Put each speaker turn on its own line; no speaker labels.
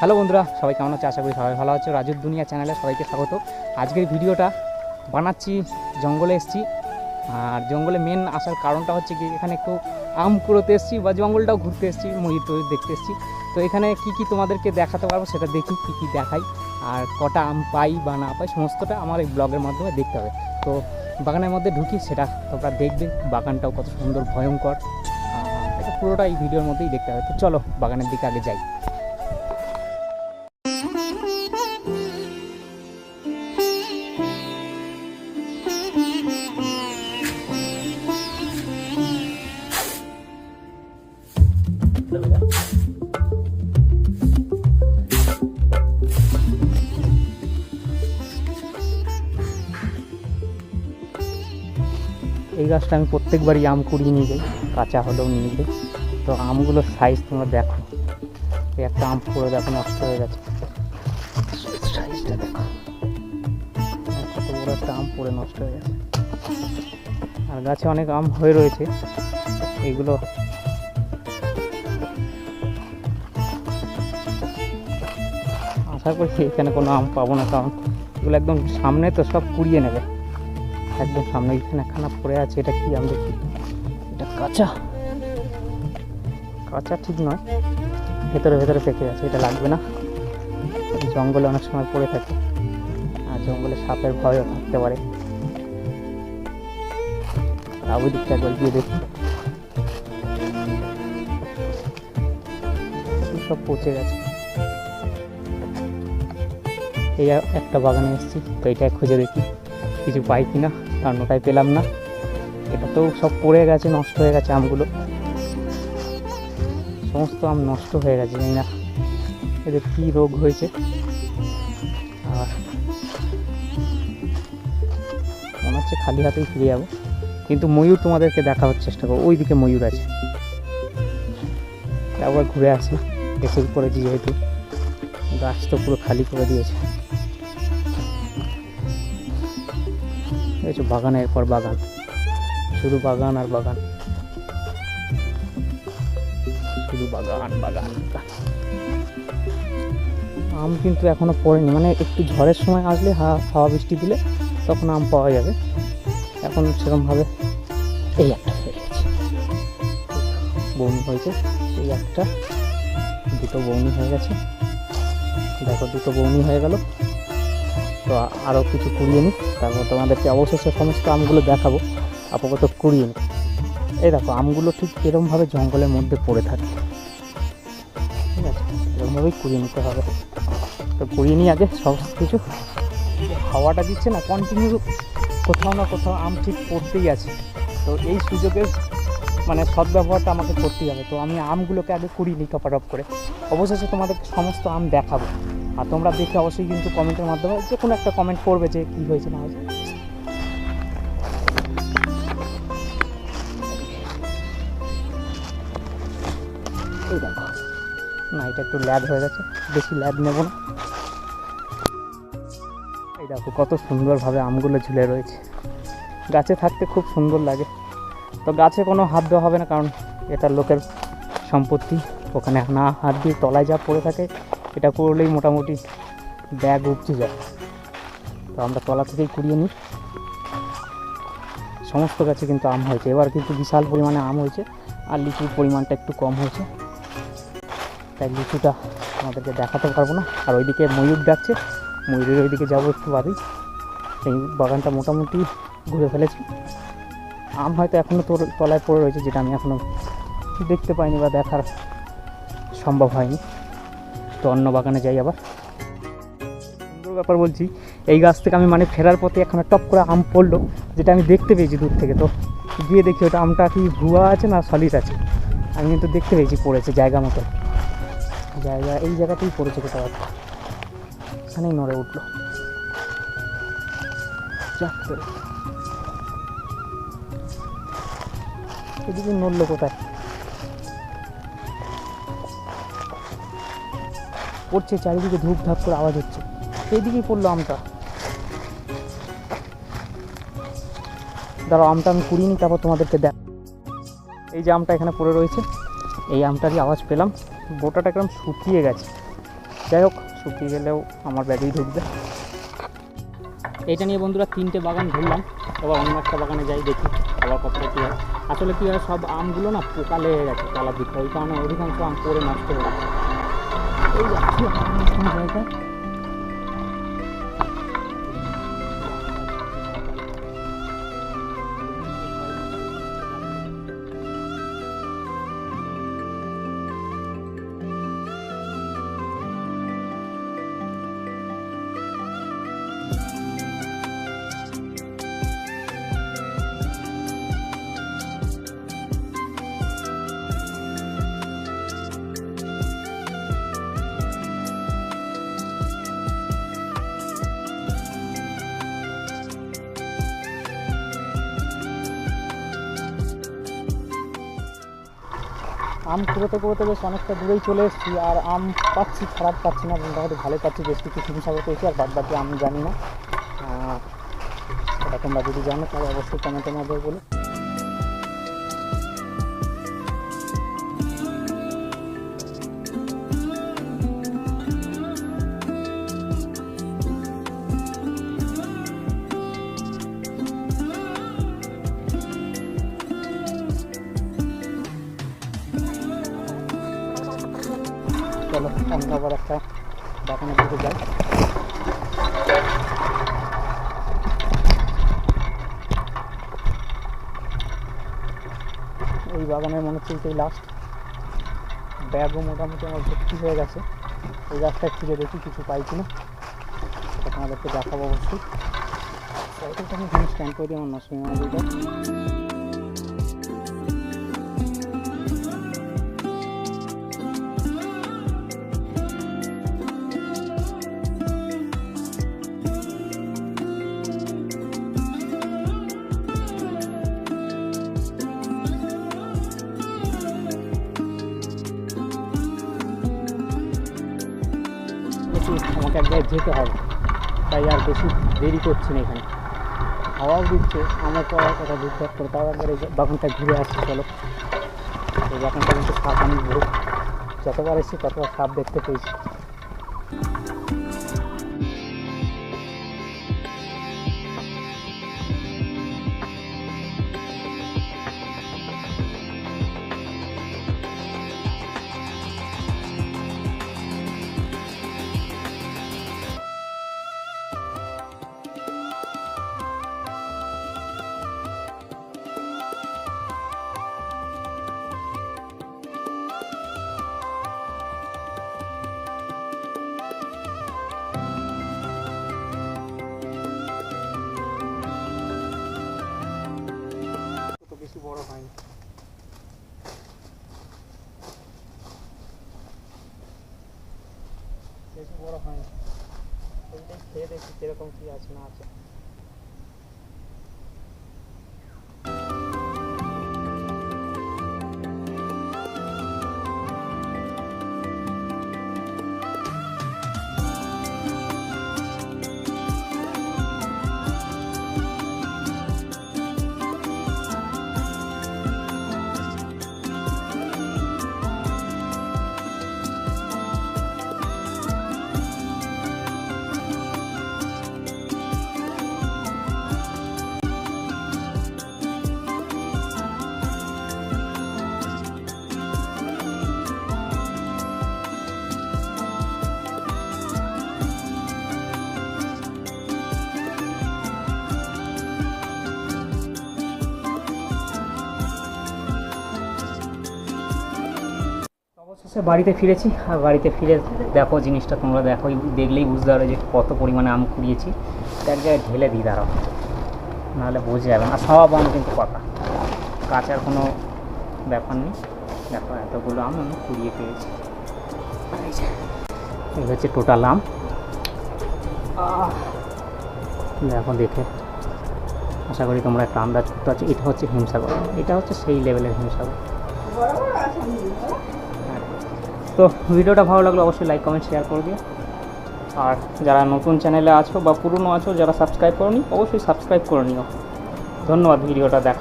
Hello বন্ধুরা, সবাই কেমন আছে? আশা করি সবাই ভালো আছে। রাজুর দুনিয়া চ্যানেলে সবাইকে স্বাগত। আজকের ভিডিওটা বানাচ্ছি, জঙ্গলে এসেছি। আর জঙ্গলে মেন আসার কারণটা হচ্ছে কি, এখানে একটু আম কুড়োতে এসেছি বা জঙ্গলটাও ঘুরতে এসেছি ময়ূর টয়ূর দেখতে এসেছি। তো এখানে কি কি তোমাদেরকে দেখাতে পারব সেটা দেখি, কি কি দেখাই। আর কটা আম পাই বা না পাই, সমস্তটা আমার এই ব্লগের মাধ্যমে দেখতে হবে। তো বাগানের মধ্যে ঢুকি, সেটা তোমরা দেখবে। বাগানটাও কত সুন্দর, ভয়ঙ্কর। এটা পুরোটা এই ভিডিওর মধ্যেই দেখতে হবে। তো চলো বাগানের দিকে আগে যাই। গাছটা আমি প্রত্যেকবারই আম কুড়িয়ে নিয়ে যাই কাঁচা হলেও নিয়ে যাই। তো আমগুলোর সাইজ তোমরা দেখো। এই একটা আম পুরো দেখো নষ্ট হয়ে গেছে। সাইজটা দেখো। কত বড় একটা আম পড়ে নষ্ট হয়ে গেছে। আর গাছে অনেক আম হয়ে রয়েছে। এগুলো আশা করছি এখানে কোনো আম পাবো না কারণ এগুলো একদম সামনে তো সব কুড়িয়ে নেবে। একদম সামনে, এখানে একখানা পড়ে আছে, এটা কি আমি দেখি এটা কাঁচা। কাঁচা ঠিক নয়, ভেতরে ভেতরে পেকে আছে, এটা লাগবে না। জঙ্গলে অনেক সময় পড়ে থাকে, আর জঙ্গলে সাপের ভয়ও থাকতে পারে। ওই দিকটা একবার গিয়ে দেখি। সব পচে গেছে। এই একটা বাগানে এসেছি, তো এটা খুঁজে দেখি, কিছু পাই কিনা। কারণ ওটাই পেলাম না। এটা তো সব পড়ে গেছে, নষ্ট হয়ে গেছে আমগুলো। সমস্ত আম নষ্ট হয়ে গেছে, জানি না। এদের কী রোগ হয়েছে। আর মনে হচ্ছে খালি হাতেই ফিরে যাব। কিন্তু ময়ূর তোমাদেরকে দেখাবার চেষ্টা করব। ওইদিকে ময়ূর আছে। আবার ঘুরে আসি। এসেই পড়েছি যেহেতু। গাছ তো পুরো খালি করে দিয়েছে। যে বাগানের পর বাগান। শুধু বাগান আর বাগান। শুধু বাগান বাগান আম কিন্তু এখনও পড়েনি। মানে একটু ঝড়ের সময় আসলে হা- হাওয়া বৃষ্টি দিলে তখন আম পাওয়া যাবে। এখন সেরকমভাবে এই একটা বৌনি হয়েছে, এই একটা। দুটো বৌনি হয়ে গেছে। দেখো, দুটো বৌনি হয়ে গেল। তো আরও কিছু কুড়িয়ে নিই। তারপর তোমাদেরকে অবশেষে সমস্ত আমগুলো দেখাবো। আপাতত কুড়িয়ে নিই। এই দেখো, আমগুলো ঠিক এরমভাবে জঙ্গলের মধ্যে পড়ে থাকে। ঠিক আছে এরকমভাবেই কুড়িয়ে নিতে হবে। তো কুড়িয়ে নিই আগে সব কিছু। হাওয়াটা দিচ্ছে না কন্টিনিউ কোথাও না কোথাও আম ঠিক পড়তেই আছে। তো এই সুযোগের মানে সদ্ব্যবহারটা আমাকে করতেই হবে। তো আমি আমগুলোকে আগে কুড়িয়ে নিই টপাটপ করে। অবশেষে তোমাদেরকে সমস্ত আম দেখাবো। আর তোমরা দেখে অবশ্যই কিন্তু কমেন্টের মাধ্যমে যে কোনো একটা কমেন্ট করবে যে কী হয়েছে না হয়েছে। না, এটা একটু ল্যাদ হয়ে গেছে। বেশি ল্যাদ নেব না। এই দেখো, কত সুন্দরভাবে আমগুলো ঝুলে রয়েছে। গাছে থাকতে খুব সুন্দর লাগে। তো গাছে কোনো হাত দেওয়া হবে না, কারণ এটা লোকের সম্পত্তি। ওখানে না হাত দিয়ে তলায় যা পড়ে থাকে, এটা করলেই মোটামুটি ব্যাগ উপচে যায়। তো আমরা তলা থেকেই কুড়িয়ে নিই। সমস্ত গাছে কিন্তু আম হয়েছে। এবার কিন্তু বিশাল পরিমাণে আম হয়েছে, আর লিচুর পরিমাণটা একটু কম হয়েছে। তাই লিচুটা আমাদেরকে দেখাতে পারব না। আর ওইদিকে ময়ূর ডাকছে। ময়ূরের ওইদিকে যাব একটু বাদেই এই বাগানটা মোটামুটি ঘুরে ফেলেছি। আম হয়তো এখনও তোর তলায় পড়ে রয়েছে, যেটা আমি এখনও দেখতে পাইনি বা দেখার সম্ভব হয়নি। তো অন্য বাগানে যাই আবার। সুন্দর ব্যাপার বলছি, এই গাছ থেকে আমি মানে ফেরার পথে এখন টপ করে আম পড়ল, যেটা আমি দেখতে পেয়েছি দূর থেকে। তো গিয়ে দেখি ওটা আমটা কি ভুয়া আছে না সলিড আছে। আমি কিন্তু দেখতে পেয়েছি পড়েছে জায়গা মতো। জায়গা, এই জায়গাতেই পড়েছে কোথাও একটা এখানেই নড়ে উঠল। যাক এদিকে নড়লো কোথায় পড়ছে, চারিদিকে ধূপ ধাপ করে আওয়াজ হচ্ছে। সেই দিকেই পড়ল আমটা। দাঁড়াও, আমটা আমি কুড়িয়ে নিই, তারপর তোমাদেরকে দেখ এই যে আমটা এখানে পড়ে রয়েছে, এই আমটারই আওয়াজ পেলাম। গোটাটা একদম শুকিয়ে গেছে। যাই হোক, শুকিয়ে গেলেও আমার ব্যাগেই ঢুকবে। এটা নিয়ে বন্ধুরা তিনটে বাগান ঘুরলাম। এবার অন্য একটা বাগানে যাই, দেখি আবার কতটা কী হয়। আসলে কি হয়, সব আমগুলো না পোকা লেগে গেছে তলার দিকটা। ওই কারণে অধিকাংশ আম পরে নষ্ট হয়ে গেছে। এই আম কুড়োতে কুড়োতে বেশ অনেকটা দূরেই চলে এসেছি, আর আম পাচ্ছি, খারাপ পাচ্ছি না মোটামুটি ভালো পাচ্ছি, বেশ কিছু হিমসাগর পেয়েছি আর বাদ বাকি আমি জানি না। এটা তোমরা যদি জানো, তাহলে অবশ্যই কমেন্টের মাধ্যমে বলো। চলো আবার একটা বাগানের দিকে যাই এই বাগানের মনে হচ্ছে এটাই লাস্ট ব্যাগও মোটামুটি আমার ভর্তি হয়ে গেছে। এই রাস্তায় খুঁজে দেখি, কিছু পাই কিনা, সেটা তোমাদেরকে দেখাবো অবশ্যই। জিনিস স্ট্যান্ড করে দিই আমার নষ্ট এক জায়গায় যেতে হবে। তাই আর বেশি দেরি করছি না এখানে। হাওয়াও দিচ্ছে, আমার পড়ার কথা বুঝতে করে তাও একবার এই বাগানটা ঘুরে আসছি, চলো। এই বাগানটা কিন্তু সাপ আমি যতবার এসেছি ততবার সাপ দেখতে পেয়েছি। তো বেশি বড় হয়নি বেশি বড় হয়নি ওইটাই খেয়ে দেখি কীরকম কি আছে না আছে অবশেষে বাড়িতে ফিরেছি। আর বাড়িতে ফিরে দেখো জিনিসটা, তোমরা দেখো দেখলেই বুঝতে পারো যে কত পরিমাণে আম কুড়িয়েছি। এক জায়গায় ঢেলে দিই, দাঁড়াও। নাহলে বোঝা যাবে না। সব আম কিন্তু পাকা। কাঁচার কোনো ব্যাপার নেই। দেখো এতগুলো আম আমি কুড়িয়ে পেয়েছি। এই হচ্ছে টোটাল আম। দেখো, দেখে। আশা করি তোমরা একটা আন্দাজ করতে পারছ। এটা হচ্ছে হিমসাগর। এটা হচ্ছে সেই লেভেলের হিমসাগর। তো ভিডিওটা ভালো লাগলে অবশ্যই লাইক কমেন্ট শেয়ার করে দিও আর যারা নতুন চ্যানেলে আছো বা পুরনো আছো, যারা সাবস্ক্রাইব করনি, অবশ্যই সাবস্ক্রাইব করে নিও। ধন্যবাদ ভিডিওটা দেখা